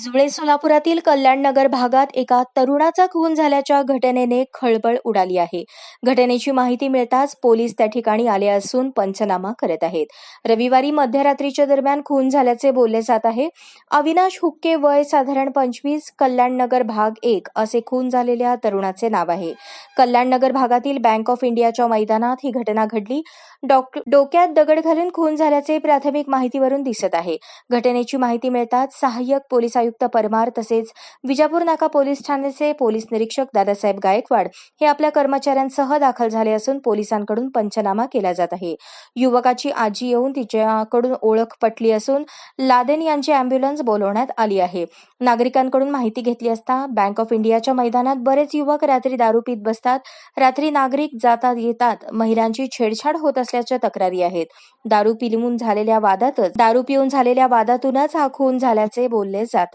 जुळे सोलापुरातील कल्याणनगर भागात एका तरुणाचा खून झाल्याच्या घटनेने खळबळ उडाली आहे. घटनेची माहिती मिळताच पोलीस त्या ठिकाणी आले असून पंचनामा करत आहेत. रविवारी मध्यरात्रीच्या दरम्यान खून झाल्याचे बोलले जात आहे. अविनाश हुक्के वय साधारण पंचवीस कल्याणनगर भाग एक असे खून झालेल्या तरुणाचे नाव आहे. कल्याणनगर भागातील बँक ऑफ इंडियाच्या मैदानात ही घटना घडली. डोक्यात दगड घालून खून झाल्याचे प्राथमिक माहितीवरून दिसत आहे. घटनेची माहिती मिळताच सहाय्यक पोलीस आयुक्त परमार तसेच विजापूर नाका पोलीस ठाण्याचे पोलीस निरीक्षक दादासाहेब गायकवाड हे आपल्या कर्मचाऱ्यांसह दाखल झाले असून पोलिसांकडून पंचनामा केला जात आहे. युवकाची आजी येऊन तिच्याकडून ओळख पटली असून लादेन यांची अँब्युलन्स बोलवण्यात आली आहे. नागरिकांकडून माहिती घेतली असता बँक ऑफ इंडियाच्या मैदानात बरेच युवक रात्री दारू पीत बसतात. रात्री नागरिक जातात येतात. महिलांची छेडछाड होत असल्याच्या तक्रारी आहेत. दारू पिलवून झालेल्या वादातच दारू पिऊन झालेल्या वादातूनच हा खून झाल्याचे बोलले जात